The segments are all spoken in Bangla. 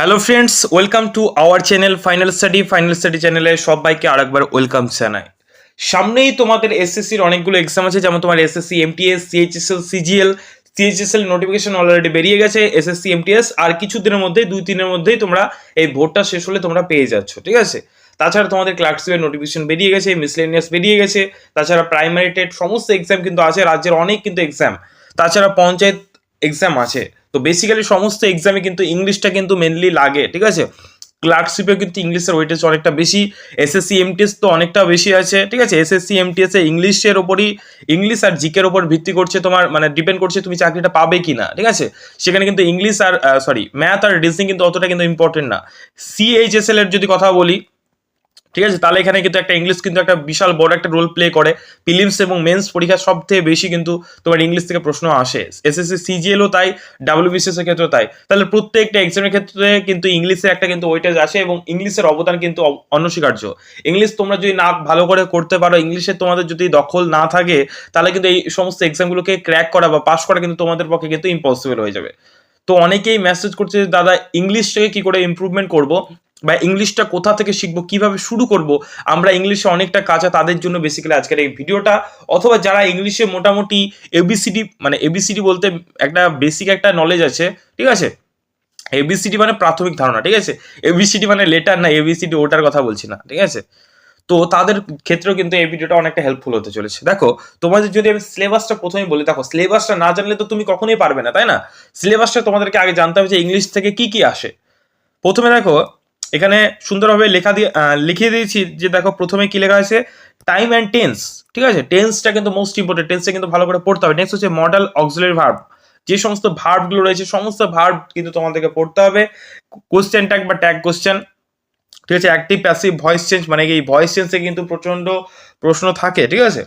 Hello friends welcome to our channel final study final study চ্যানেলে সবাইকে আরেকবার ওয়েলকাম জানাই। সামনেই তোমাদের এসএসসির অনেকগুলো এক্সাম আছে, যেমন তোমার SSC MTS CHSL CGL CHSL notification already বেরিয়ে গেছে এসএসসি এমটিএস আর কিছু দিনের মধ্যেই, দুই তিনের মধ্যেই তোমরা এই ভোটটা শেষ হলে তোমরা পেয়ে যাচ্ছ, ঠিক আছে? তাছাড়া তোমাদের ক্লার্কশিপের নোটিফিকেশন বেরিয়ে গেছে মিসলেনিয়াস বেরিয়ে গেছে, তাছাড়া প্রাইমারি টেট সমস্ত এক্সাম কিন্তু আছে, রাজ্যের অনেক কিন্তু এক্সাম তাছাড়া পঞ্চায়েত এক্সাম আছে। তো বেসিক্যালি সমস্ত এক্সামে কিন্তু ইংলিশটা কিন্তু মেনলি লাগে, ঠিক আছে? ক্লার্কশিপে কিন্তু ইংলিশের ওয়েটেজ অনেকটা বেশি এসএসসি এমটিএস তো অনেকটা বেশি আছে, ঠিক আছে? এসএসসি এমটিএস এ ইংলিশের ওপরই ইংলিশ আর জিকের ওপর ভিত্তি করছে তোমার মানে ডিপেন্ড করছে তুমি চাকরিটা পাবে কি না ঠিক আছে? সেখানে কিন্তু ইংলিশ আর সরি ম্যাথ আর রিজনিং কিন্তু অতটা কিন্তু ইম্পর্টেন্ট না। সিএইচএসএল এর যদি কথা বলি ঠিক আছে? তাহলে এখানে কিন্তু একটা ইংলিশ কিন্তু একটা বিশাল বড় একটা রোল প্লে করে। প্রিলিমস এবং মেন্স পরীক্ষা সব থেকে বেশি কিন্তু তোমার ইংলিশ থেকে প্রশ্ন আসে। এসএসসি সিজিএলও তাই ডাব্লিউবিসিএস এর ক্ষেত্রে তাই। তাহলে প্রত্যেকটা এক্সামের ক্ষেত্রে কিন্তু ইংলিশে একটা কিন্তু ওয়েটেজ আসে এবং ইংলিশের অবদান কিন্তু অনস্বীকার্য। ইংলিশ তোমরা যদি না ভালো করে করতে পারো ইংলিশে তোমাদের যদি দখল না থাকে, তাহলে কিন্তু এই সমস্ত এক্সামগুলোকে ক্র্যাক করা বা পাস করা কিন্তু তোমাদের পক্ষে কিন্তু ইম্পসিবল হয়ে যাবে। তো অনেকেই মেসেজ করছে দাদা ইংলিশটাকে কি করে ইমপ্রুভমেন্ট করব? বা ইংলিশটা কোথা থেকে শিখব, কীভাবে শুরু করব, আমরা ইংলিশে অনেকটা কাঁচা তাদের জন্য বেসিক্যালি আজকের এই ভিডিওটা। অথবা যারা ইংলিশে মোটামুটি এবিসিডি মানে এবিসিডি বলতে একটা বেসিক একটা নলেজ আছে, ঠিক আছে? এবিসিডি মানে প্রাথমিক ধারণা, ঠিক আছে? এবিসিডি মানে লেটার না এবিসিডি ওটার কথা বলছি না, ঠিক আছে? তো তাদের ক্ষেত্রেও কিন্তু এই ভিডিওটা অনেকটা হেল্পফুল হতে চলেছে। দেখো, তোমাদের যদি আমি সিলেবাসটা প্রথমে বলি, দেখো সিলেবাসটা না জানলে তো তুমি কখনোই পারবে না, তাই না? সিলেবাসটা তোমাদেরকে আগে জানতে হবে যে ইংলিশ থেকে কি কি আসে। প্রথমে দেখো এখানে সুন্দরভাবে লেখা দিয়ে লিখিয়ে দিয়েছি যে দেখো প্রথমে কি লেখা আছে টাইম অ্যান্ড টেন্স ঠিক আছে? টেন্সটা কিন্তু মোস্ট ইম্পর্টেন্ট টেন্সটা কিন্তু ভালো করে পড়তে হবে। নেক্সট হচ্ছে মডেল অক্সিলারি ভার্ব যে সমস্ত ভার্বগুলো রয়েছে, সমস্ত ভার্ব কিন্তু তোমাদেরকে পড়তে হবে। কোশ্চেন ট্যাগ বা ট্যাগ কোশ্চেন ঠিক আছে? অ্যাক্টিভ প্যাসিভ ভয়েস চেঞ্জ মানে এই ভয়েস চেঞ্জে কিন্তু প্রচণ্ড প্রশ্ন থাকে, ঠিক আছে?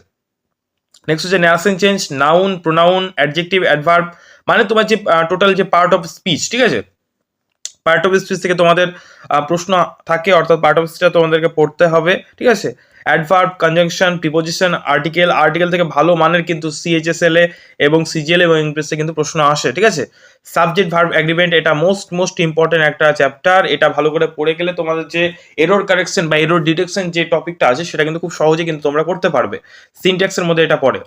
নেক্সট হচ্ছে narration change noun pronoun adjective adverb মানে তোমার যে টোটাল যে পার্ট অফ স্পিচ ঠিক আছে? পার্ট অফ স্পিচ থেকে তোমাদের প্রশ্ন থাকে, অর্থাৎ পার্ট অফ স্পিচটা তোমাদেরকে পড়তে হবে, ঠিক আছে? Adverb conjunction preposition article article থেকে ভালো মানের কিন্তু সিএইচএসএল এ এবং সিজিএল এবং ইংলিশে কিন্তু প্রশ্ন আসে, ঠিক আছে? সাবজেক্ট ভার্ব এগ্রিমেন্ট এটা মোস্ট মোস্ট ইম্পর্টেন্ট একটা চ্যাপ্টার এটা ভালো করে পড়ে গেলে তোমাদের যে এরর কারেকশন বা এরর ডিটেকশন যে টপিকটা আছে, সেটা কিন্তু খুব সহজে কিন্তু তোমরা করতে পারবে। সিনট্যাক্সের মধ্যে এটা পড়ে।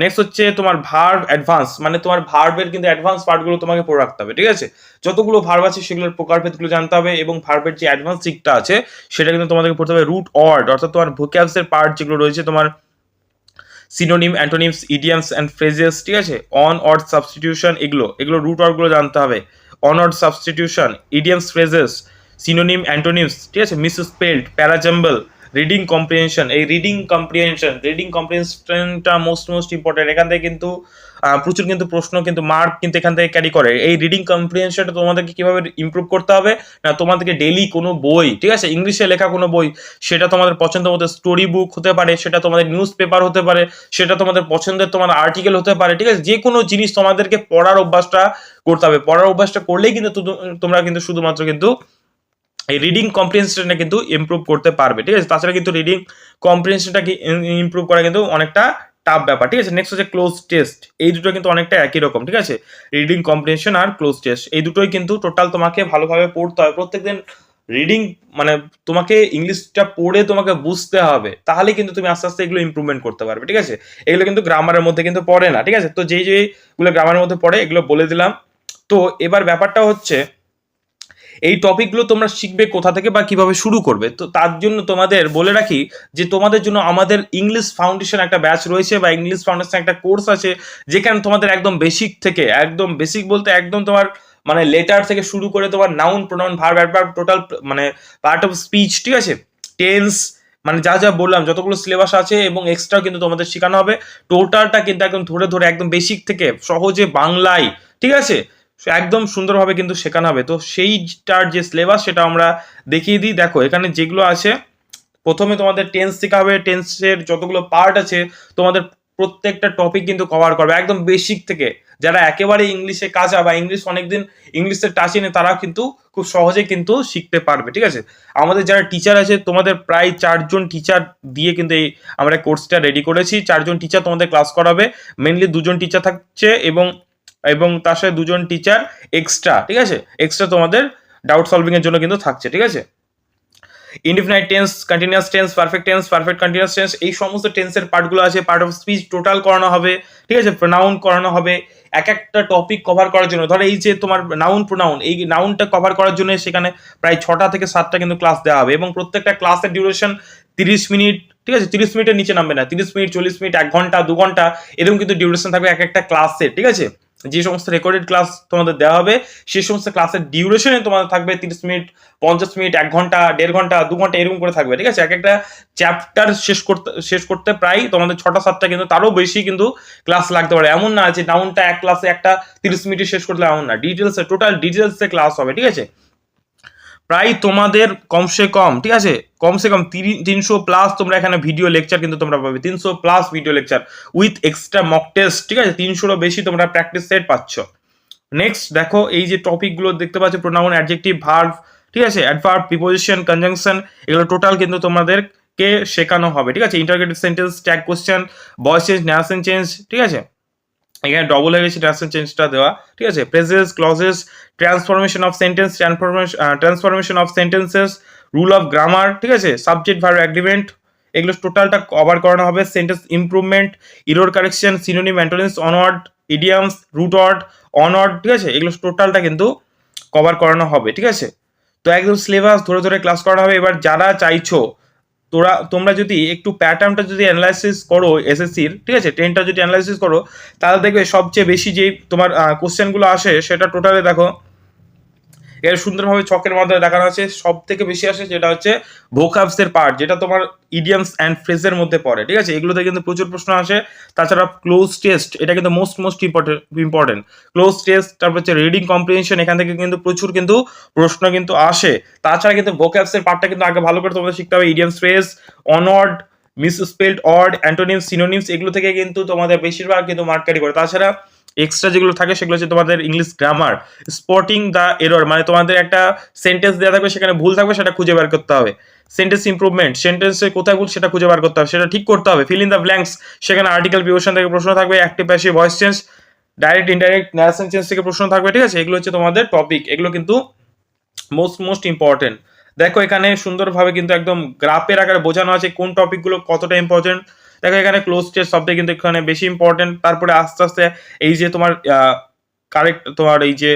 নেক্সট হচ্ছে তোমার ভার্ব অ্যাডভান্স মানে তোমার ভার্বের কিন্তু অ্যাডভান্স পার্টগুলো তোমাকে পড়ে রাখতে হবে, ঠিক আছে? যতগুলো ভার্ব আছে সেগুলোর প্রকারভেদগুলো জানতে হবে এবং ভার্বের যে অ্যাডভান্স দিকটা আছে, সেটা কিন্তু তোমাদেরকে পড়তে হবে রুট ওয়ার্ড অর্থাৎ তোমার ভোক্যাবসের পার্ট যেগুলো রয়েছে, তোমার synonym antonyms idioms and phrases ঠিক আছে? অন অর্ড সাবস্টিটিউশন এগুলো এগুলো রুট ওয়ার্ডগুলো জানতে হবে। One word substitution idioms phrases synonym antonyms ঠিক আছে? মিস স্পেল্ড প্যারাজাম্বল রিডিং কম্প্রিহেনশন এই রিডিং কম্প্রিহেনশন রিডিং কম্প্রিহেনশনটা মোস্ট মোস্ট ইম্পর্টেন্ট এখান থেকে কিন্তু প্রচুর কিন্তু প্রশ্ন, কিন্তু মার্ক কিন্তু এখান থেকে ক্যারি করে। এই রিডিং কম্প্রিহেনশনটা তোমাদেরকে কীভাবে ইমপ্রুভ করতে হবে? না, তোমাদেরকে ডেলি কোনো বই, ঠিক আছে? ইংলিশে লেখা কোনো বই, সেটা তোমাদের পছন্দ মতো স্টোরি বুক হতে পারে, সেটা তোমাদের নিউজ পেপার হতে পারে, সেটা তোমাদের পছন্দের তোমার আর্টিকেল হতে পারে, ঠিক আছে? যে কোনো জিনিস তোমাদেরকে পড়ার অভ্যাসটা করতে হবে। পড়ার অভ্যাসটা করলেই কিন্তু তোমরা কিন্তু শুধুমাত্র কিন্তু এই রিডিং কম্প্রিহেনশনটা কিন্তু ইমপ্রুভ করতে পারবে, ঠিক আছে? তাছাড়া কিন্তু রিডিং কম্প্রিহেনশনটাকে ইমপ্রুভ করা কিন্তু অনেকটা টাফ ব্যাপার, ঠিক আছে? নেক্সট হচ্ছে ক্লোজ টেস্ট এই দুটো কিন্তু অনেকটা একই রকম, ঠিক আছে? রিডিং কম্প্রিহেনশন আর ক্লোজ টেস্ট এই দুটোই কিন্তু টোটাল তোমাকে ভালোভাবে পড়তে হবে। প্রত্যেকদিন রিডিং মানে তোমাকে ইংলিশটা পড়ে তোমাকে বুঝতে হবে, তাহলে কিন্তু তুমি আস্তে আস্তে এগুলো ইমপ্রুভমেন্ট করতে পারবে, ঠিক আছে? এগুলো কিন্তু গ্রামারের মধ্যে কিন্তু পড়ে না, ঠিক আছে? তো যেই যেইগুলো গ্রামারের মধ্যে পড়ে, এগুলো বলে দিলাম। তো এবার ব্যাপারটা হচ্ছে এই টপিকগুলো তোমরা শিখবে কোথা থেকে বা কীভাবে শুরু করবে। তো তার জন্য তোমাদের বলে রাখি যে তোমাদের জন্য আমাদের ইংলিশ ফাউন্ডেশন একটা ব্যাচ রয়েছে বা ইংলিশ ফাউন্ডেশন একটা কোর্স আছে যেখানে তোমাদের একদম বেসিক থেকে, একদম বেসিক বলতে একদম তোমার মানে লেটার থেকে শুরু করে তোমার noun pronoun verb adverb total মানে পার্ট অফ স্পিচ ঠিক আছে? টেন্স মানে যা যা বললাম, যতগুলো সিলেবাস আছে এবং এক্সট্রা কিন্তু তোমাদের শেখানো হবে। টোটালটা কিন্তু একদম ধরে ধরে একদম বেসিক থেকে সহজে বাংলায়, ঠিক আছে? একদম সুন্দরভাবে কিন্তু শেখানো হবে। তো সেইটার যে সিলেবাস সেটা আমরা দেখিয়ে দিই। দেখো, এখানে যেগুলো আছে, প্রথমে তোমাদের টেন্স শেখা হবে। টেন্সের যতগুলো পার্ট আছে, তোমাদের প্রত্যেকটা টপিক কিন্তু কভার করবে। একদম বেসিক থেকে। যারা একেবারে ইংলিশে কাঁচা বা ইংলিশ অনেকদিন ইংলিশের টাচে নেই তারা কিন্তু খুব সহজে কিন্তু শিখতে পারবে, ঠিক আছে? আমাদের যারা টিচার আছে, তোমাদের প্রায় চারজন টিচার দিয়ে কিন্তু এই আমরা কোর্সটা রেডি করেছি। চারজন টিচার তোমাদের ক্লাস করাবে। মেনলি দুজন টিচার থাকছে এবং এবং তার সাথে দুজন টিচার এক্সট্রা ঠিক আছে? এক্সট্রা তোমাদের ডাউট সলভিং এর জন্য কিন্তু থাকছে, ঠিক আছে? Indefinite tense continuous tense perfect tense perfect continuous tense এই সমস্ত টেন্সের পার্টগুলো আছে পার্ট অফ স্পিচ টোটাল করানো হবে, ঠিক আছে? প্রোনাউন করানো হবে, এক একটা টপিক কভার করার জন্য। ধরো এই যে তোমার নাউন প্রোনাউন এই নাউনটা কভার করার জন্য সেখানে প্রায় ছটা থেকে সাতটা কিন্তু ক্লাস দেওয়া হবে এবং প্রত্যেকটা ক্লাসের ডিউরেশন তিরিশ মিনিট ঠিক আছে? তিরিশ মিনিটের নিচে নামবে না, তিরিশ মিনিট চল্লিশ মিনিট এক ঘণ্টা, দু ঘণ্টা, এরকম কিন্তু ডিউরেশন থাকবে এক একটা ক্লাসের ঠিক আছে? যে সমস্ত রেকর্ডেড ক্লাস তোমাদের দেওয়া হবে সেই সমস্ত ক্লাসের ডিউরেশনে তোমাদের থাকবে তিরিশ মিনিট, পঞ্চাশ মিনিট, এক ঘণ্টা, দেড় ঘণ্টা, দু ঘণ্টা, এরকম করে থাকবে, ঠিক আছে? এক একটা চ্যাপ্টার শেষ করতে শেষ করতে প্রায় তোমাদের ছটা, সাতটা কিন্তু তারও বেশি কিন্তু ক্লাস লাগতে পারে। এমন না যে ডাউনটা এক ক্লাসে একটা তিরিশ মিনিটে শেষ করলে এমন না। ডিটেলসে টোটাল ডিটেলসে ক্লাস হবে, ঠিক আছে? প্রায় তোমাদের কমসে কম, ঠিক আছে? কমসে কম তিনশো প্লাস তোমরা এখানে ভিডিও লেকচার কিন্তু তোমরা পাবে। তিনশো plus video lecture with extra mock test ঠিক আছে? তিনশোরও বেশি তোমরা প্র্যাকটিস সেট পাচ্ছ। নেক্সট দেখো, এই যে টপিকগুলো দেখতে পাচ্ছ প্রোনাউন অ্যাডজেক্টিভ ভার্ভ ঠিক আছে? অ্যাডভার্ব প্রিপোজিশন কনজাংশন এগুলো টোটাল কিন্তু তোমাদেরকে শেখানো হবে, ঠিক আছে? Integrated sentence tag question voice change narration change ঠিক আছে? এখানে ডবল গেছে ট্রান্সলেশন চেঞ্জটা দেওয়া, ঠিক আছে? Phrases clauses transformation of sentence transformation transformation of sentences rule of grammar ঠিক আছে? সাবজেক্ট ভার অ্যাগ্রিমেন্ট এগুলো টোটালটা কভার করানো হবে। Sentence improvement error correction synonym antonyms one word idioms root word one word ঠিক আছে? এগুলো টোটালটা কিন্তু কভার করানো হবে, ঠিক আছে? তো একদম সিলেবাস ধরে ধরে ক্লাস করানো হবে। এবার যারা চাইছো তোরা, তোমরা যদি একটু প্যাটার্নটা যদি অ্যানালাইসিস করো এসএসসির ঠিক আছে? টেনটা যদি অ্যানালাইসিস করো, তাহলে দেখবে সবচেয়ে বেশি যেই তোমার কোশ্চেনগুলো আসে, সেটা টোটালে দেখো। এর সুন্দরভাবে ছকের মাধ্যমে দেখানো আছে। সব থেকে বেশি আসে যেটা হচ্ছে ভোকাবসের পার্ট যেটা তোমার ইডিয়ামস অ্যান্ড ফ্রেজের মধ্যে পড়ে, ঠিক আছে? এগুলোতে কিন্তু প্রচুর প্রশ্ন আসে। তাছাড়া ক্লোজ টেস্ট এটা কিন্তু most most important important cloze test তারপর হচ্ছে রিডিং কম্প্রিহেনশন এখান থেকে কিন্তু প্রচুর কিন্তু প্রশ্ন কিন্তু আসে। তাছাড়া কিন্তু ভোকাবসের পার্টটা কিন্তু আগে ভালো করে তোমাদের শিখতে হবে। Idioms phrase one word misspelled word antonyms synonyms এগুলো থেকে কিন্তু তোমাদের বেশিরভাগ কিন্তু মার্কারি করে। তাছাড়া এক্সট্রা যেগুলো থাকে সেগুলো হচ্ছে তোমাদের English grammar spotting the error মানে তোমাদের একটা সেন্টেন্স দেওয়া থাকবে, সেখানে ভুল থাকবে, সেটা খুঁজে বের করতে হবে। সেন্টেন্স ইমপ্রুভমেন্ট সেন্টেন্সে কোথায় ভুল সেটা খুঁজে বার করতে হবে, সেটা ঠিক করতে হবে। ফিল ইন দ্য ব্ল্যাঙ্কস সেখানে আর্টিকেল বিভূষণ থেকে প্রশ্ন থাকবে active passive voice change direct indirect narration change থেকে প্রশ্ন থাকবে, ঠিক আছে? এগুলো হচ্ছে তোমাদের টপিক এগুলো কিন্তু মোস্ট মোস্ট ইম্পর্টেন্ট দেখো এখানে সুন্দরভাবে কিন্তু একদম গ্রাফের আকারে বোঝানো আছে কোন টপিকগুলো কতটা ইম্পর্টেন্ট দেখো, এখানে ক্লোজ টেস্ট শব্দ কিন্তু এখানে বেশি ইম্পর্টেন্ট তারপরে আস্তে আস্তে এই যে তোমার কারেক্ট তোমার এই যে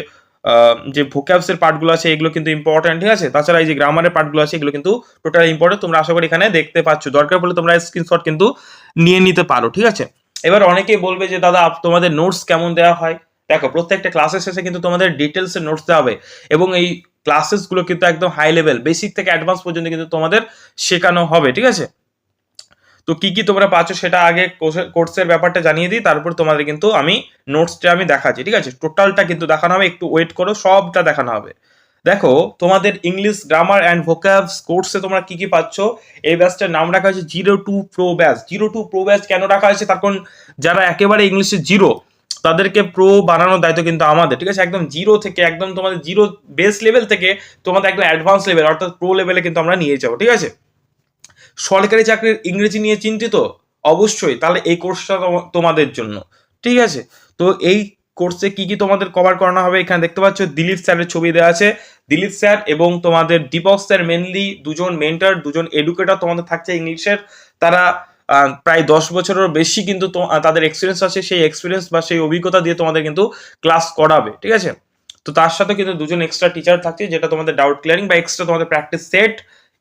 যে ভোক্যাবসের পার্টগুলো আছে, এগুলো কিন্তু ইম্পর্টেন্ট ঠিক আছে? তাছাড়া এই যে গ্রামারের পার্টগুলো আছে, এগুলো কিন্তু টোটাল ইম্পর্টেন্ট তোমরা আশা করি এখানে দেখতে পাচ্ছ। দরকার পড়লে তোমরা স্ক্রিনশট কিন্তু নিয়ে নিতে পারো, ঠিক আছে? এবার অনেকেই বলবে যে, দাদা তোমাদের নোটস কেমন দেওয়া হয়? দেখো, প্রত্যেকটা ক্লাসের শেষে কিন্তু তোমাদের ডিটেলসের নোটস দেওয়া হবে এবং এই ক্লাসেসগুলো কিন্তু একদম হাই লেভেল বেসিক থেকে অ্যাডভান্স পর্যন্ত কিন্তু তোমাদের শেখানো হবে, ঠিক আছে? তো কি কি তোমরা পাচ্ছ সেটা আগে কোর্সের ব্যাপারটা জানিয়ে দিই, তারপর তোমাদের কিন্তু আমি নোটসটা আমি দেখাচ্ছি, ঠিক আছে? টোটালটা কিন্তু দেখানো হবে, একটু ওয়েট করো, সবটা দেখানো হবে। দেখো, তোমাদের ইংলিশ গ্রামার অ্যান্ড ভোকাবস কোর্সে তোমরা কি কি পাচ্ছ? এই ব্যাচটার নাম রাখা হয়েছে zero to pro batch zero to pro batch কেন রাখা হয়েছে? তখন যারা একেবারে ইংলিশে জিরো তাদেরকে প্রো বানানোর দায়িত্ব কিন্তু আমাদের, ঠিক আছে? একদম জিরো থেকে একদম তোমাদের জিরো বেস লেভেল থেকে তোমাদের একদম অ্যাডভান্স লেভেল অর্থাৎ প্রো লেভেলে কিন্তু আমরা নিয়ে যাব, ঠিক আছে? সরকারি চাকরির ইংরেজি নিয়ে চিন্তিত? অবশ্যই। তাহলে এই কোর্সটা তোমাদের জন্য। ঠিক আছে? তো এই কোর্সে কি কি তোমাদের কভার করানো হবে এখানে দেখতে পাচ্ছ? দিলীপ স্যারের ছবি দেওয়া আছে। দিলীপ স্যার এবং তোমাদের দীপক স্যার মেনলি দুজন মেন্টার দুজন এডুকেটর তোমাদের থাকছে ইংলিশের। তারা প্রায় দশ বছরের বেশি কিন্তু তাদের এক্সপিরিয়েন্স আছে। সেই এক্সপিরিয়েন্স বা সেই অভিজ্ঞতা দিয়ে তোমাদের কিন্তু ক্লাস করাবে। ঠিক আছে? তো তার সাথে কিন্তু দুজন এক্সট্রা টিচার থাকছে যেটা তোমাদের ডাউট ক্লিয়ারিং বা এক্সট্রা তোমাদের প্র্যাকটিস সেট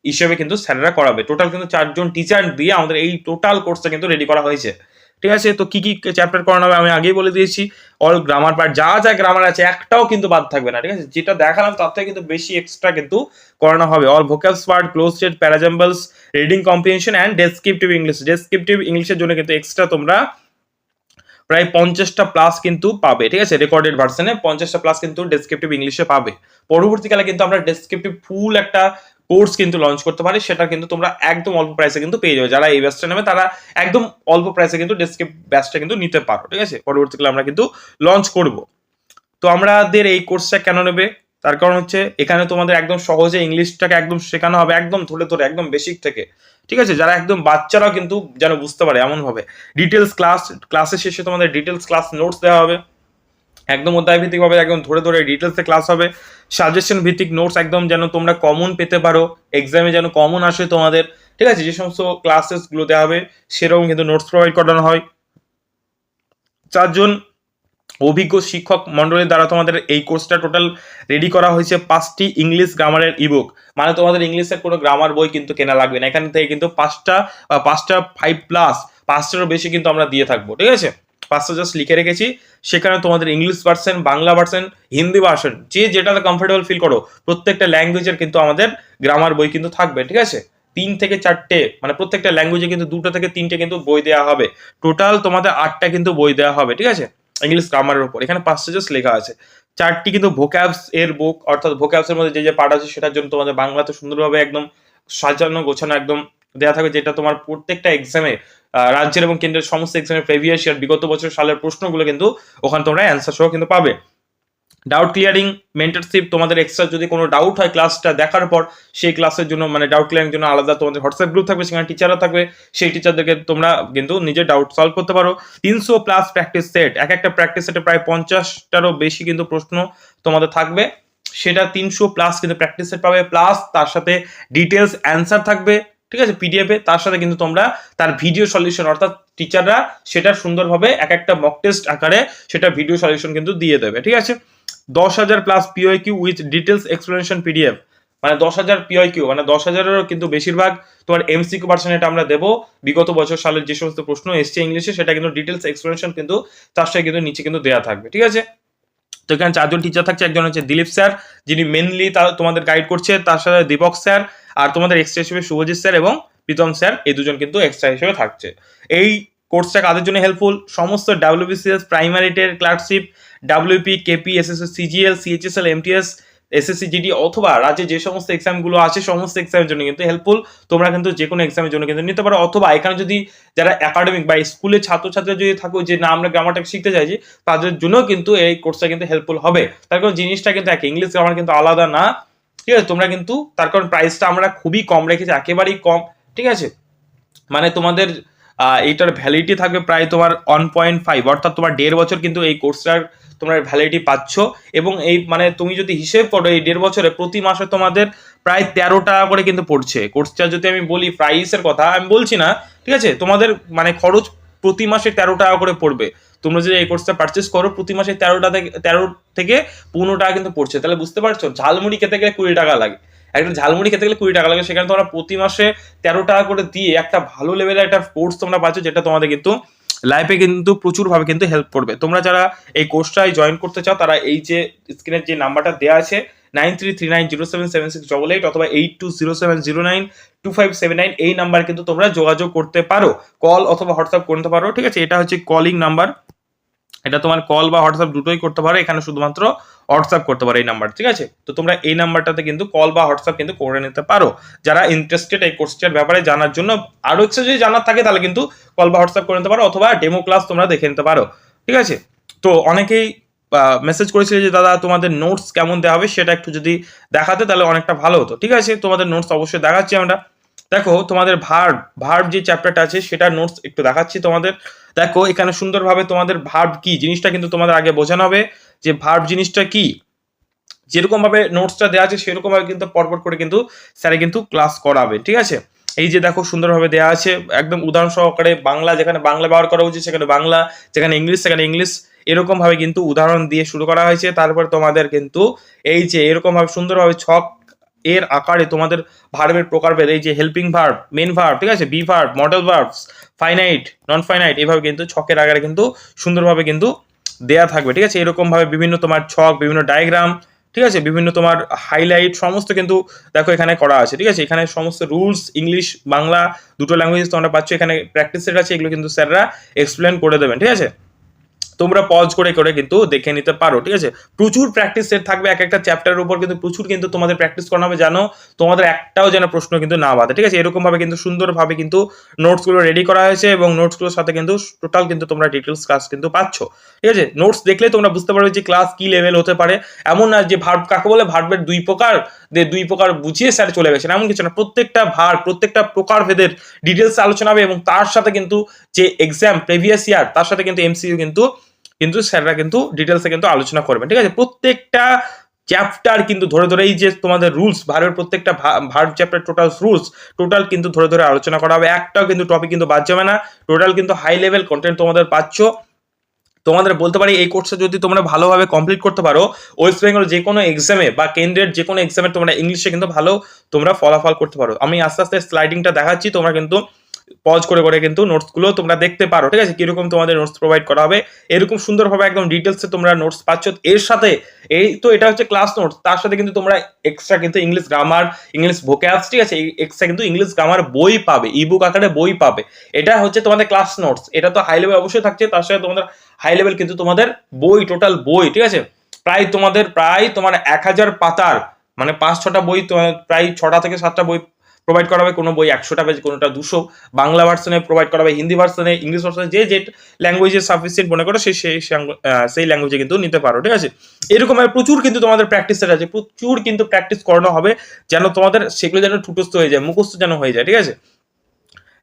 হিসেবে কিন্তু স্যারেরা করাবে। টোটাল কিন্তু চারজন টিচার দিয়ে আমাদের এই টোটাল কোর্সটা কিন্তু রেডি করা হয়েছে। ঠিক আছে? তো কি কি চ্যাপ্টার করানো হবে আমি আগেই বলে দিয়েছি। অল গ্রামার পার্ট যা যা গ্রামার আছে একটাও কিন্তু বাদ থাকবে না। ঠিক আছে? যেটা দেখালাম তার থেকে কিন্তু বেশি এক্সট্রা কিন্তু করানো হবে। All vocals part cloze test parajumbles reading comprehension and descriptive English descriptive ইংলিশের জন্য কিন্তু এক্সট্রা তোমরা প্রায় পঞ্চাশটা প্লাস কিন্তু পাবে। ঠিক আছে? রেকর্ডেড ভার্সনে পঞ্চাশটা প্লাস কিন্তু ডেসক্রিপটিভ ইংলিশে পাবে। পরবর্তীকালে কিন্তু আমরা ডেসক্রিপটিভ ফুল একটা কোর্স কিন্তু লঞ্চ করতে পারি, সেটা কিন্তু তোমরা একদম অল্প প্রাইসে কিন্তু পেয়ে যাবে। যারা এই ব্যাচটা নেবে, তারা একদম অল্প প্রাইসে কিন্তু ডেস্ক্রিপ ব্যাচটা কিন্তু নিতে পারো, ঠিক আছে? পরবর্তীকালে আমরা কিন্তু লঞ্চ করব। তো আমাদের এই কোর্সটা কেন নেবে? তার কারণ হচ্ছে, এখানে তোমাদের একদম সহজে ইংলিশটাকে একদম শেখানো হবে, একদম ধরে ধরে, একদম বেসিক থেকে, ঠিক আছে? যারা একদম বাচ্চারাও কিন্তু যেন বুঝতে পারে এমনভাবে। ডিটেলস ক্লাস ক্লাসের শেষে তোমাদের ডিটেলস ক্লাস নোটস দেওয়া হবে। একদম অধ্যায় ভিত্তিক হবে একদম ধরে ধরে ডিটেলসে ক্লাস হবে। সাজেশন ভিত্তিক নোটস একদম যেন তোমরা কমন পেতে পারো। এক্সামে যেন কমন আসে তোমাদের। ঠিক আছে? যে সমস্ত ক্লাসেসগুলো দেওয়া হবে, সেরকম কিন্তু নোটস প্রোভাইড করানো হয়। চারজন অভিজ্ঞ শিক্ষক মণ্ডলীর দ্বারা তোমাদের এই কোর্সটা টোটাল রেডি করা হয়েছে পাঁচটি ইংলিশ গ্রামারের ইবুক মানে তোমাদের ইংলিশের কোনো গ্রামার বই কিন্তু কেনা লাগবে না। এখান থেকে কিন্তু পাঁচটা বা পাঁচটা ফাইভ প্লাস পাঁচটারও বেশি কিন্তু আমরা দিয়ে থাকব। ঠিক আছে? পাঁচটা জাস্ট লিখে রেখেছি। সেখানে তোমাদের English version Bangla version Hindi version যে যেটাতে কমফোর্টেবল ফিল করো, প্রত্যেকটা ল্যাঙ্গুয়েজের কিন্তু আমাদের গ্রামার বই কিন্তু থাকবে, ঠিক আছে? তিন থেকে চারটে মানে প্রত্যেকটা ল্যাঙ্গুয়েজে কিন্তু দুটো থেকে তিনটে কিন্তু বই দেওয়া হবে। টোটাল তোমাদের আটটা কিন্তু বই দেওয়া হবে, ঠিক আছে? ইংলিশ গ্রামারের উপর। এখানে পাঁচটা জাস্ট লেখা আছে। চারটি কিন্তু ভোক্যাবস এর বুক অর্থাৎ ভোক্যাবস এর মধ্যে যে যে পার্ট আছে, সেটার জন্য তোমাদের বাংলাতে সুন্দরভাবে একদম সাজানো, গোছানো একদম দেওয়া থাকবে যেটা তোমার প্রত্যেকটা এক্সামে রাজ্যের এবং কেন্দ্রের সমস্ত এক্সামে প্রিভিয়াস ইয়ার বিগত বছর সালের প্রশ্নগুলো কিন্তু ওখানে তোমরা অ্যান্সার সহ কিন্তু পাবে। ডাউট ক্লিয়ারিং মেন্টারশিপ তোমাদের এক্সট্রা যদি কোনো ডাউট হয় ক্লাসটা দেখার পর, সেই ক্লাসের জন্য মানে ডাউট ক্লিয়ারিং জন্য আলাদা তোমাদের হোয়াটসঅ্যাপ গ্রুপ থাকবে, সেখানে টিচাররা থাকবে, সেই টিচারদেরকে তোমরা কিন্তু নিজের ডাউট সলভ করতে পারো। তিনশো প্লাস প্র্যাকটিস সেট এক একটা প্র্যাকটিস সেটে প্রায় পঞ্চাশটারও বেশি কিন্তু প্রশ্ন তোমাদের থাকবে। সেটা তিনশো প্লাস কিন্তু প্র্যাকটিস সেট পাবে প্লাস তার সাথে ডিটেলস অ্যান্সার থাকবে। ঠিক আছে? পিডিএফে তার সাথে কিন্তু তোমরা তার ভিডিও সলিউশন অর্থাৎ টিচাররা সেটা সুন্দরভাবে এক একটা মক টেস্ট আকারে সেটা ভিডিও সলিউশন কিন্তু দিয়ে দেবে, ঠিক আছে? দশ হাজার plus PYQ with details explanation PDF মানে দশ হাজার পিওই কিউ মানে দশ হাজারেরও কিন্তু বেশিরভাগ তোমার এমসিকিউ ভার্সন এটা আমরা দেবো। বিগত বছর সালের যে সমস্ত প্রশ্ন এসছে ইংলিশে, সেটা কিন্তু ডিটেলস এক্সপ্লেনেশন কিন্তু তার সাথে কিন্তু নিচে কিন্তু দেওয়া থাকবে, ঠিক আছে? তো এখানে চারজন টিচার থাকছে, একজন হচ্ছে দিলীপ স্যার যিনি মেনলি তোমাদের গাইড করছে, তার সাথে দীপক স্যার আর তোমাদের এক্সট্রা হিসেবে শুভজিৎ স্যার এবং প্রীতম স্যার এই দুজন কিন্তু এক্সট্রা হিসেবে থাকছে। এই কোর্সটা কাদের জন্য হেল্পফুল সমস্ত WBCS primary TET clerkship WP KP SSS CGL CHSL MTS SSC GD অথবা রাজ্যে যে সমস্ত এক্সামগুলো আছে, সমস্ত এক্সামের জন্য কিন্তু হেল্পফুল তোমরা কিন্তু যে কোনো এক্সামের জন্য কিন্তু নিতে পারো। অথবা এখানে যদি যারা একাডেমিক বা স্কুলের ছাত্রছাত্রী যদি থাকো যে, না, আমরা গ্রামারটা শিখতে চাইছি তাদের জন্য কিন্তু এই কোর্সটা কিন্তু হেল্পফুল হবে। তার কারণ জিনিসটা কিন্তু এক ইংলিশ গ্রামার কিন্তু আলাদা না। ঠিক আছে? তোমরা কিন্তু তার কারণ প্রাইসটা আমরা খুবই কম রেখেছি, একেবারেই কম, ঠিক আছে? মানে তোমাদের এইটার ভ্যালিডিটি থাকবে প্রায় তোমার ওয়ান পয়েন্ট ফাইভ অর্থাৎ তোমার দেড় বছর কিন্তু এই কোর্সটার তোমরা ভ্যালিডিটি পাচ্ছ এবং এই মানে তুমি যদি হিসেব করো, এই দেড় বছরে প্রতি মাসে তোমাদের প্রায় তেরো টাকা করে কিন্তু পড়ছে। কোর্সটা যদি আমি বলি প্রাইসের কথা, আমি বলছি না, ঠিক আছে? তোমাদের মানে খরচ প্রতি মাসে তেরো টাকা করে পড়বে। তোমরা যদি এই কোর্সটা পারচেস করো, প্রতি মাসে তেরোটা থেকে, তেরো থেকে পনেরো টাকা কিন্তু পড়ছে। তাহলে বুঝতে পারছ? ঝালমুড়ি খেতে গেলে কুড়ি টাকা লাগে। একটা ঝালমুড়ি খেতে গেলে কুড়ি টাকা লাগে। সেখানে তোমরা প্রতি মাসে তেরো টাকা করে দিয়ে একটা ভালো লেভেলের একটা কোর্স তোমরা পাচ্ছ, যেটা তোমাদের কিন্তু লাইফে কিন্তু প্রচুরভাবে কিন্তু হেল্প করবে। তোমরা যারা এই কোর্সটায় জয়েন করতে চাও, তারা এই যে স্ক্রিনের যে নাম্বারটা দেওয়া আছে nine three three nine zero seven seven six double eight অথবা eight two zero seven zero nine two five seven nine এই নাম্বার কিন্তু তোমরা যোগাযোগ করতে পারো। কল অথবা হোয়াটসঅ্যাপ করতে পারো, ঠিক আছে? এটা হচ্ছে কলিং নাম্বার এটা তোমার কল বা হোয়াটসঅ্যাপ দুটোই করতে পারো, এখানে শুধুমাত্র হোয়াটসঅ্যাপ করতে পারো এই নাম্বার ঠিক আছে? তো তোমরা এই নাম্বারটাতে কিন্তু কল বা হোয়াটসঅ্যাপ কিন্তু করে নিতে পারো। যারা ইন্টারেস্টেড এই কোর্সটার ব্যাপারে জানার জন্য আরও কিছু যদি জানার থাকে, তাহলে কিন্তু কল বা হোয়াটসঅ্যাপ করে নিতে পারো, অথবা ডেমো ক্লাস তোমরা দেখে নিতে পারো, ঠিক আছে? তো অনেকেই মেসেজ করেছিল যে, দাদা, তোমাদের নোটস কেমন দেওয়া হবে সেটা একটু যদি দেখাতে তাহলে অনেকটা ভালো হতো। ঠিক আছে, তোমাদের নোটস অবশ্যই দেখাচ্ছি আমরা। দেখো, তোমাদের ভার্ব ভার্ব যে চ্যাপ্টারটা আছে সেটা নোটস একটু দেখাচ্ছি তোমাদের। দেখো, এখানে সুন্দরভাবে তোমাদের ভার্ব কি, জিনিসটা কিন্তু তোমাদের আগে বোঝানো হবে যে ভার্ব জিনিসটা কি। যেরকম ভাবে নোটসটা দেওয়া আছে সেরকম ভাবে কিন্তু পরপর করে কিন্তু স্যারে কিন্তু ক্লাস করাবে, ঠিক আছে? এই যে দেখো, সুন্দরভাবে দেওয়া আছে, একদম উদাহরণ সহকারে বাংলা, যেখানে বাংলা ব্যবহার করা উচিত, সেখানে বাংলা, যেখানে ইংলিশ সেখানে ইংলিশ এরকম ভাবে কিন্তু উদাহরণ দিয়ে শুরু করা হয়েছে। তারপর তোমাদের কিন্তু এই যে এরকম ভাবে সুন্দরভাবে ছক এর আকারে তোমাদের ভার্বের প্রকারভেদ, এই যে হেল্পিং ভার্ব মেন ভার্ব ঠিক আছে? Be verb modal verbs finite non finite এইভাবে কিন্তু ছকের আকারে কিন্তু সুন্দরভাবে কিন্তু দেয়া থাকবে, ঠিক আছে? এরকম ভাবে বিভিন্ন তোমার ছক, বিভিন্ন ডায়াগ্রাম ঠিক আছে? বিভিন্ন তোমার হাইলাইট সমস্ত কিন্তু দেখো এখানে করা আছে, ঠিক আছে? এখানে সমস্ত রুলস ইংলিশ বাংলা, দুটো ল্যাঙ্গুয়েজ তোমরা পাচ্ছ, এখানে প্র্যাকটিস সেট আছে, এগুলো কিন্তু স্যাররা এক্সপ্লেন করে দেবেন, ঠিক আছে? তোমরা পজ করে করে কিন্তু দেখে নিতে পারো, ঠিক আছে? প্রচুর প্র্যাকটিস সেট থাকবে, এক একটা চ্যাপ্টারের উপর কিন্তু প্রচুর কিন্তু তোমাদের প্র্যাকটিস করানো হবে জানো তোমাদের একটাও যেন প্রশ্ন কিন্তু না বাধে, ঠিক আছে? এরকমভাবে কিন্তু সুন্দরভাবে কিন্তু নোটসগুলো রেডি করা হয়েছে এবং নোটসগুলোর সাথে কিন্তু টোটাল কিন্তু তোমরা ডিটেলস ক্লাস কিন্তু পাচ্ছ, ঠিক আছে? নোটস দেখলে তোমরা বুঝতে পারবে যে ক্লাস কি লেভেল হতে পারে। এমন না যে ভার্ব কাকে বলে ভার্বের দুই প্রকার দুই প্রকার বুঝিয়ে স্যার চলে গেছেন, এমন কিছু না। প্রত্যেকটা ভার প্রত্যেকটা প্রকার ভেদের ডিটেলস আলোচনা হবে এবং তার সাথে কিন্তু যে এক্সাম প্রিভিয়াস ইয়ার তার সাথে কিন্তু এমসিইউ কিন্তু কিন্তু স্যাররা কিন্তু ডিটেলসে কিন্তু আলোচনা করবেন, ঠিক আছে? প্রত্যেকটা চ্যাপ্টার কিন্তু ধরে ধরে এই যে তোমাদের রুলস ভারের প্রত্যেকটা verb chapter total rules total কিন্তু ধরে ধরে আলোচনা করা হবে। একটাও কিন্তু টপিক কিন্তু বাদ যাবে না। টোটাল কিন্তু হাই লেভেল কন্টেন্ট তোমাদের পাচ্ছ। তোমাদের বলতে পারি, এই কোর্সটা যদি তোমরা ভালোভাবে কমপ্লিট করতে পারো ওয়েস্ট বেঙ্গল যে কোনো এক্সামে বা কেন্দ্রের যে কোনো এক্সামে তোমরা ইংলিশে কিন্তু ভালো তোমরা ফলাফল করতে পারো। আমি আস্তে আস্তে স্লাইডিংটা দেখাচ্ছি, তোমরা কিন্তু পজ করে করে কিন্তু নোটসগুলো তোমরা দেখতে পারো, ঠিক আছে? কীরকম তোমাদের নোটস প্রোভাইড করা হবে, এরকম সুন্দরভাবে একদম ডিটেলসে তোমরা নোটস পাচ্ছ। এর সাথে, এই তো এটা হচ্ছে ক্লাস নোটস তার সাথে কিন্তু তোমরা এক্সট্রা কিন্তু ইংলিশ গ্রামার ইংলিশ ভোক্যাবস ঠিক আছে? এক্সট্রা কিন্তু ইংলিশ গ্রামার বই পাবে ইবুক আকারে বই পাবে। এটা হচ্ছে তোমাদের ক্লাস নোটস এটা তো হাই লেভেল অবশ্যই থাকছে, তার সাথে তোমাদের হাই লেভেল কিন্তু তোমাদের বই টোটাল বই, ঠিক আছে? প্রায় তোমাদের, প্রায় তোমার এক হাজার পাতার মানে পাঁচ ছটা বই প্রায় ছটা থেকে সাতটা বই প্রোভাইড করা হবে কোনো বই একশোটা পেজ কোনোটা দুশো। বাংলা ভার্সনে প্রোভাইড করা হবে হিন্দি ভার্সনে ইংলিশ ভার্সনে যে যে ল্যাঙ্গুয়েজে সাফিসিয়েন্ট মনে করো সেই সেই ল্যাঙ্গুয়েজে কিন্তু নিতে পারো, ঠিক আছে? এরকম প্রচুর কিন্তু তোমাদের প্র্যাকটিস সেট আছে, প্রচুর কিন্তু প্র্যাকটিস করানো হবে, যেন তোমাদের সেগুলো যেন ঠুটস্থ হয়ে যায়, মুখস্থ যেন হয়ে যায়, ঠিক আছে?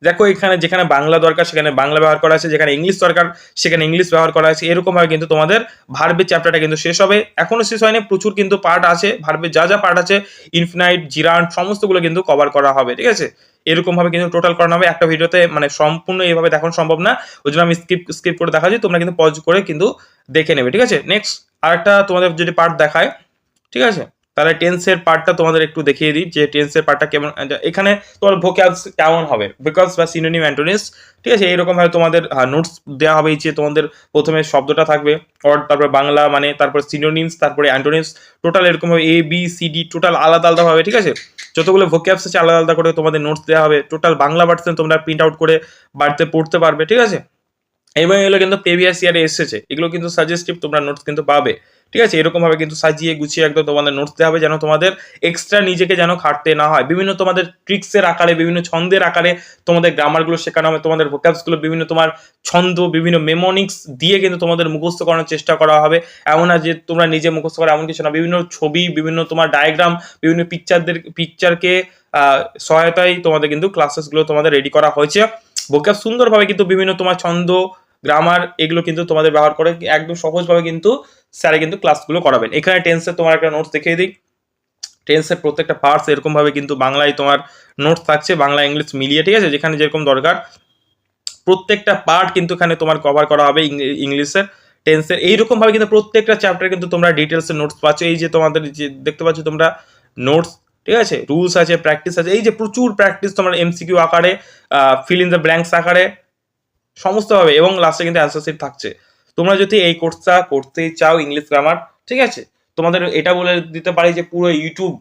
দেখো এখানে যেখানে বাংলা দরকার, সেখানে বাংলা ব্যবহার করা আছে যেখানে ইংলিশ দরকার, সেখানে ইংলিশ ব্যবহার করা আছে এরকমভাবে কিন্তু তোমাদের ভার্বের চ্যাপ্টারটা কিন্তু শেষ হবে। এখনও শেষ হয়নি, প্রচুর কিন্তু পার্ট আছে, ভার্বের যা যা পার্ট আছে ইনফিনাইট জিরান সমস্তগুলো কিন্তু কভার করা হবে, ঠিক আছে? এরকমভাবে কিন্তু টোটাল করানো হবে। একটা ভিডিওতে মানে সম্পূর্ণ এইভাবে দেখানো সম্ভব না। ওই জন্য আমি স্কিপ স্কিপ করে দেখাচ্ছি, তোমরা কিন্তু পজ করে কিন্তু দেখে নেবে, ঠিক আছে? নেক্সট আরেকটা তোমাদের যদি পার্ট দেখায়, ঠিক আছে? তাহলে টেন্সের পার্টটা তোমাদের একটু দেখিয়ে দিই, যে টেন্সের পার্টটা কেমন এখানে তোমার ভোক্যাবস কেমন হবে? বিকজ বা সিনোনিম অ্যান্টোনিস ঠিক আছে? এইরকম ভাবে তোমাদের নোটস দেওয়া হবে যে তোমাদের প্রথমে শব্দটা থাকবে অর তারপরে বাংলা মানে তারপর সিনোনিমস তারপরে অ্যান্টোনিমস টোটাল এরকমভাবে A B C D total আলাদা আলাদা হবে, ঠিক আছে? যতগুলো ভোক্যাবস আছে আলাদা আলাদা করে তোমাদের নোটস দেওয়া হবে টোটাল বাংলা ভার্সন তোমরা প্রিন্ট আউট করে বাড়িতে পড়তে পারবে, ঠিক আছে? এবং এগুলো কিন্তু প্রিভিয়াস ইয়ারে এসেছে, এগুলো কিন্তু সাজেস্টিভ তোমরা নোটস কিন্তু পাবে। ঠিক আছে? এরকম ভাবে কিন্তু সাজিয়ে গুছিয়ে একদম তোমাদের নোটস দেওয়া হবে যেন তোমাদের এক্সট্রা নিজেকে যেন খাটতে না হয়। বিভিন্ন তোমাদের ট্রিক্সের আকারে, বিভিন্ন ছন্দের আকারে তোমাদের গ্রামারগুলো শেখানো হবে, তোমাদের ভোকাবসগুলো বিভিন্ন তোমার ছন্দ, বিভিন্ন মেমোনিক্স দিয়ে কিন্তু তোমাদের মুখস্থ করানোর চেষ্টা করা হবে। এমন না যে তোমরা নিজে মুখস্থ করা, এমন কিছু না। বিভিন্ন ছবি, বিভিন্ন তোমার ডায়াগ্রাম বিভিন্ন পিকচারদের পিকচারকে সহায়তায় তোমাদের কিন্তু ক্লাসেসগুলো তোমাদের রেডি করা হয়েছে। ভোকাব সুন্দরভাবে কিন্তু বিভিন্ন তোমার ছন্দ গ্রামার এগুলো কিন্তু তোমাদের ব্যবহার করে একদম সহজভাবে কিন্তু স্যারে কিন্তু ক্লাসগুলো করাবেন। এখানে টেন্সের তোমার একটা নোটস দেখিয়ে দিই। টেন্সের প্রত্যেকটা পার্টস এরকমভাবে কিন্তু বাংলায় তোমার নোটস থাকছে, বাংলা ইংলিশ মিলিয়ে, ঠিক আছে? যেখানে যেরকম দরকার। প্রত্যেকটা পার্ট কিন্তু এখানে তোমার কভার করা হবে ইংলিশের টেন্সের এইরকমভাবে কিন্তু প্রত্যেকটা চ্যাপ্টার কিন্তু তোমরা ডিটেলসের নোটস পাচ্ছ। এই যে তোমাদের যে, দেখতে পাচ্ছ তোমরা নোটস ঠিক আছে? রুলস আছে প্র্যাকটিস আছে। এই যে প্রচুর প্র্যাকটিস তোমার এমসিকিউ আকারে ফিল ইন দ্য ব্ল্যাঙ্কস আকারে। সমস্তভাবে এবং লাস্টে কিন্তু অ্যান্সার শিট থাকছে। তোমরা যদি এই কোর্সটা করতে চাও ইংলিশ গ্রামার ঠিক আছে? তোমাদের এটা বলে দিতে পারি যে পুরো ইউটিউব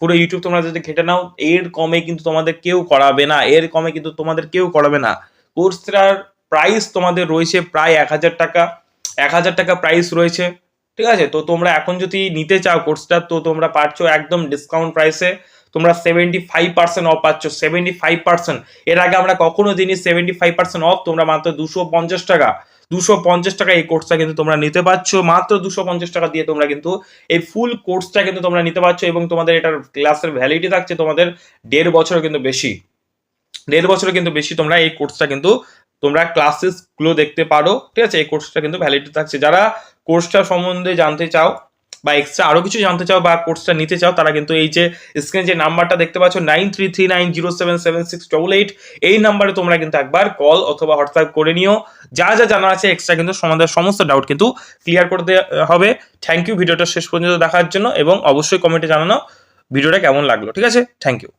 পুরো ইউটিউব তোমরা যদি ঘেটে নাও, এর কমে কিন্তু তোমাদের কেউ করাবে না, এর কমে কিন্তু তোমাদের কেউ করাবে না। কোর্সটার প্রাইস তোমাদের রয়েছে প্রায় এক হাজার টাকা, এক হাজার টাকা প্রাইস রয়েছে, ঠিক আছে? তো তোমরা এখন যদি নিতে চাও কোর্সটা তো তোমরা পারছ একদম ডিসকাউন্ট প্রাইসে তোমরা সেভেন্টি ফাইভ পার্সেন্ট অফ পাচ্ছ সেভেন্টি ফাইভ পার্সেন্ট এর আগে আমরা কখনো দিনই সেভেন্টি ফাইভ পার্সেন্ট অফ তোমরা মাত্র দুশো পঞ্চাশ টাকা, দুশো পঞ্চাশ টাকা এই কোর্সটা কিন্তু তোমরা নিতে পারছ। মাত্র দুশো পঞ্চাশ টাকা দিয়ে তোমরা কিন্তু এই ফুল কোর্সটা কিন্তু তোমরা নিতে পারছ এবং তোমাদের এটার ক্লাসের ভ্যালিডিটি থাকছে তোমাদের দেড় বছর কিন্তু বেশি। দেড় বছরে কিন্তু বেশি তোমরা এই কোর্সটা কিন্তু তোমরা ক্লাসেসগুলো দেখতে পারো। ঠিক আছে? এই কোর্সটা কিন্তু ভ্যালিডিটি থাকছে। যারা কোর্সটা সম্বন্ধে জানতে চাও বা এক্সট্রা আরও কিছু জানতে চাও বা কোর্সটা নিতে চাও, তারা কিন্তু এই যে স্ক্রিনে যে নাম্বারটা দেখতে পাচ্ছ nine three three nine zero seven seven six double eight এই নাম্বারে তোমরা কিন্তু একবার কল অথবা হোয়াটসঅ্যাপ করে নিও। যা যা জানা আছে এক্সট্রা কিন্তু সমাধান সমস্ত ডাউট কিন্তু ক্লিয়ার করতে হবে। থ্যাংক ইউ ভিডিওটা শেষ পর্যন্ত দেখার জন্য এবং অবশ্যই কমেন্টে জানানো ভিডিওটা কেমন লাগল, ঠিক আছে? Thank you